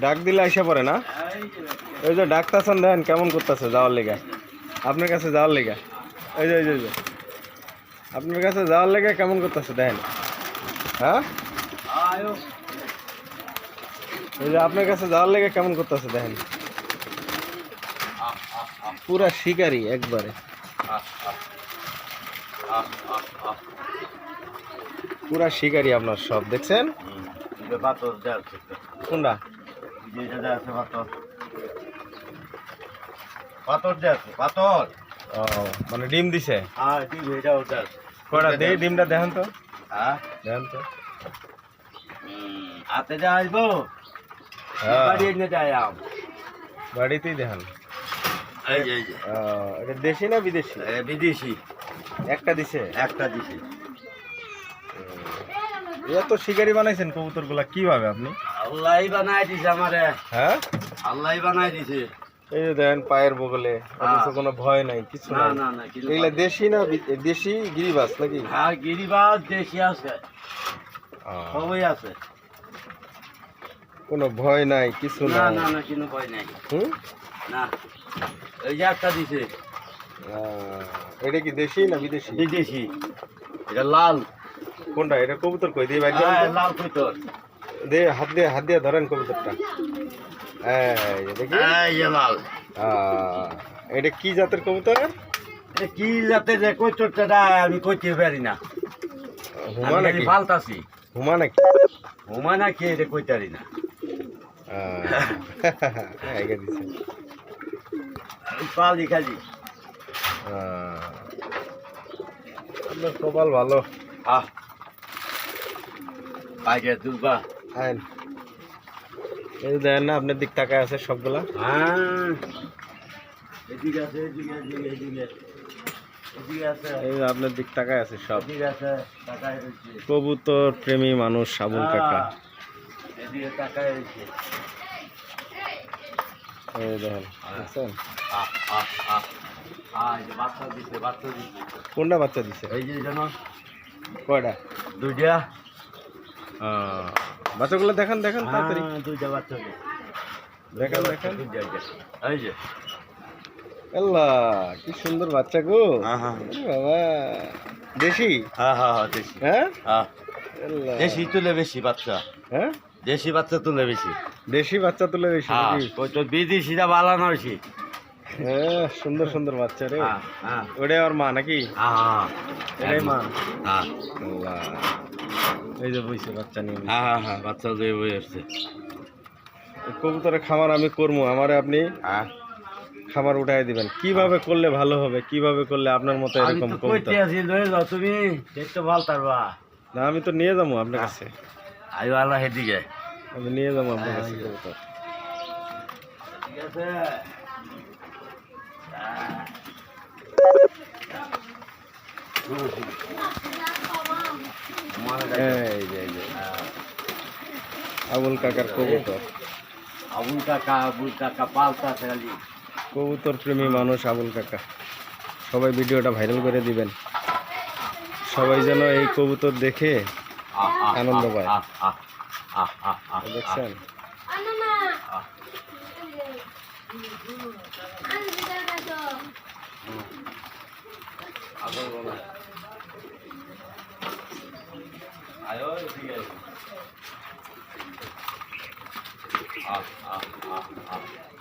ডাক দিলে আইসা পড়ে না? ওই যে ডাকতাছেন দেখেন কেমন করতেছে যাওয়ার লেগে? আপনার কাছে যাওয়ার লেগে? ওই যে ওই যে আপনার কাছে যাওয়ার লেগে কেমন করতেছে দেখেন হ্যাঁ? ওই যে আপনার কাছে যাওয়ার লেগে কেমন করতেছে দেখেন পুরা শিকারি একবারে। পুরা শিকারি আপনার সব, দেখছেন? পাথর যাচ্ছে কোনটা? যেটা ও মানে ডিম দিছে? হ্যাঁ ঠিক এটা ওটা কটা দে ডিমটা দেখেন তো। হ্যাঁ? দেখেন তো। হাতে যা আসব। হ্যাঁ, বাড়ি এনে যাই আম। বাড়িতেই দেখেন। এটা দেশি না বিদেশি? বিদেশি। একটা দিছে? একটা দিছি। এত শিকারি বানাইছেন কবুতরগুলা কীভাবে আপনি? আল্লাহ বানাই দিছে আমারে। হ্যাঁ? আল্লাহ বানাই দিছে। এই যে দেখেন পায়ের বগলে অথচ কোনো ভয় নাই কিছু না না না এগুলা দেশি না দেশি গিরিবাস নাকি? হ্যাঁ গিরিবাজ দেশি আছে। সবই আছে। কোনো ভয় নাই কিছু না না না কোনো ভয় নাই। হুম? না ওই যে একটা দিছে। এটা কি দেশি না বিদেশি? বিদেশি। এটা লাল। কোনটা? এটা কবুতর কই? দিয়ে বাইরে হ্যাঁ, লাল দে হাত দিয়ে হাত দিয়ে ধরেন কবুতরটা। এই দেখি। এই লাল। এটা কি জাতের কবুতর? কি যাতে যে কইতরটা দেয় আমি কইতে পারি না। হুমা নাকি? ফালতাছি হুমা নাকি? হুমা না। কে এটা কইতারি না পালি খালি। আপনার কপাল ভালো। আহ। আগে আইন এই দেখেন না আপনার দিক তাকায় আছে সবগুলা। হ্যাঁ। এদিকে আছে এদিকে এদিকে এদিকে এদিকে এই আপনার দিক তাকায় আছে সব। কবুতর প্রেমী মানুষ আবুল কাকা। এদিকে এই দেখেন কোনটা বাচ্চা দিছে? এই যে যেন কয়টা? দুইটা। বাচ্চাগুলো দেখান দেখান তাড়াতাড়ি। হ্যাঁ, দুইটা বাচ্চা দিচ্ছে দেখান দেখান। দুইটা এই যে। আল্লাহ কি সুন্দর বাচ্চা গো। হ্যাঁ হ্যাঁ। বাবা। দেশি? হ্যাঁ হ্যাঁ হ্যাঁ দেশি। হ্যাঁ? হ্যাঁ। দেশি তুলে বেশি বাচ্চা। হ্যাঁ? দেশি বাচ্চা তুলে বেশি। দেশি বাচ্চা তুলে বেশি? ওই তো বিদেশিটা বালানো বেশি। হ্যাঁ সুন্দর সুন্দর বাচ্চা রে। ওটাই আর মা নাকি? হ্যাঁ এটাই মা। আল্লাহ। এই যে বইছে বাচ্চা নিয়ে হ্যাঁ হ্যাঁ হ্যাঁ বাচ্চা দিয়ে বই আসছে। কবুতরের খামার আমি করব আমারে আপনি হ্যাঁ। খামার উঠাই দিবেন। কীভাবে করলে ভালো হবে কীভাবে করলে আপনার মতো আমি এরকম তো কবুতর? আছি লয়ে যাও তুমি দেখতে ভালো পারবা না আমি তো নিয়ে যাব আপনার কাছে। আই আল্লাহ হেদিকে আমি নিয়ে যাব আপনার কাছে কবুতর। ঠিক আছে। এই যে এই যে। আবুল কাকার কবুতর। আবুল কাকা আবুল কাকা পালতা খালি। কবুতর প্রেমী মানুষ আবুল কাকা। সবাই ভিডিওটা ভাইরাল করে দিবেন। সবাই যেন এই কবুতর দেখে আনন্দ পায়। দেখছেন? আয়ো ঠিক আছে আহ আহ আহ আহ